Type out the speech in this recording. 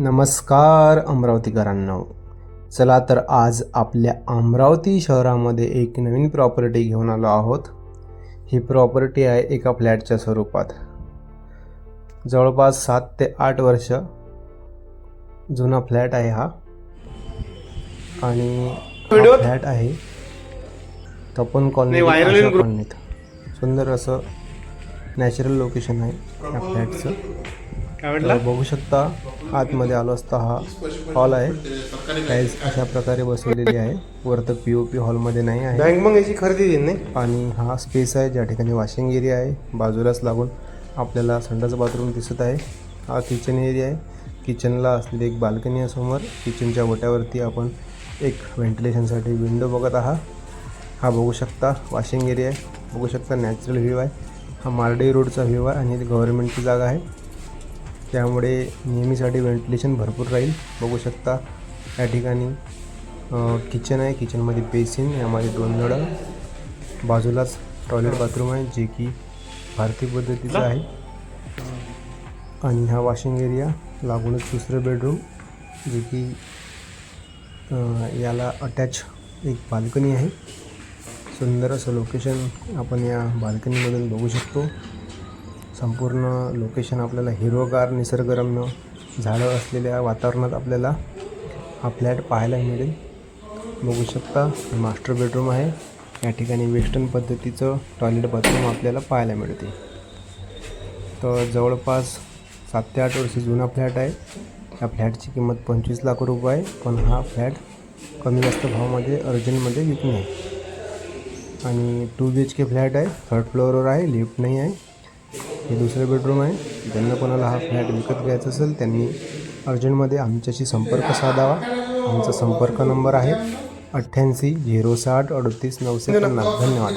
नमस्कार अमरावतीकरांनो. चला तर आज आपल्या अमरावती शहरामध्ये एक नवीन प्रॉपर्टी घेऊन आलो आहोत. ही प्रॉपर्टी आहे एका फ्लॅटच्या स्वरूपात. जवळपास सात ते आठ वर्ष जुना फ्लॅट आहे हा. आणि फ्लॅट आहे. तपन कॉलनी कॉलनीत सुंदर असं नॅचरल लोकेशन आहे या फ्लॅटचं तर बघू शकता आतमध्ये आलो असता हा हॉल आहे. टाईल्स अशा प्रकारे बसवलेली आहे. वरतं पी ओ पी हॉलमध्ये नाही आहे. बँक मग याची खरेदी नाही? आणि हा स्पेस आहे ज्या ठिकाणी वॉशिंग एरिया आहे बाजूलाच लागून आपल्याला संडास बाथरूम दिसत आहे. हा किचन एरिया आहे. किचनला असलेली एक बाल्कनी आहे समोर. किचनच्या ओट्यावरती आपण एक व्हेंटिलेशनसाठी विंडो बघत आहात. हा बघू शकता वॉशिंग एरिया आहे. बघू शकता नॅचरल व्ह्यू आहे. हा मार्डे रोडचा व्ह्यू आहे आणि गव्हर्नमेंटची जागा आहे. त्यामुळे नेहमीसाठी व्हेंटिलेशन भरपूर राहील. बघू शकता या ठिकाणी किचन आहे. किचनमध्ये बेसिन यामध्ये दोन नळं बाजूलाच टॉयलेट बाथरूम आहे जे की भारतीय पद्धतीचं आहे. आणि हा वॉशिंग एरिया लागूनच दुसरं बेडरूम जे की याला अटॅच एक बाल्कनी आहे. सुंदर असं लोकेशन आपण या बाल्कनीमधून बघू शकतो. संपूर्ण लोकेशन आपल्याला हिरवगार निसर्गरम्य झाडं असलेल्या वातावरणात आपल्याला हा फ्लॅट पाहायला मिळेल. बघू शकता मास्टर बेडरूम आहे. या ठिकाणी वेस्टर्न पद्धतीचं टॉयलेट बाथरूम आपल्याला पाहायला मिळते. तर जवळपास सात ते आठ वर्ष जुना फ्लॅट आहे. या फ्लॅटची किंमत पंचवीस लाख रुपये आहे. पण हा फ्लॅट कमी जास्त भावामध्ये अर्जंटमध्ये विकणे आणि two B H K flat आहे. थर्ड फ्लोअरवर आहे लिफ्ट नाही आहे. हे दुसरं बेडरूम आहे. ज्यांना कोणाला हा फ्लॅट विकत घ्यायचा असेल त्यांनी अर्जंटमध्ये आमच्याशी संपर्क साधावा. आमचा संपर्क नंबर आहे अठ्ठ्याऐंशी झिरो साठ अडतीस नऊशे पन्नास. धन्यवाद.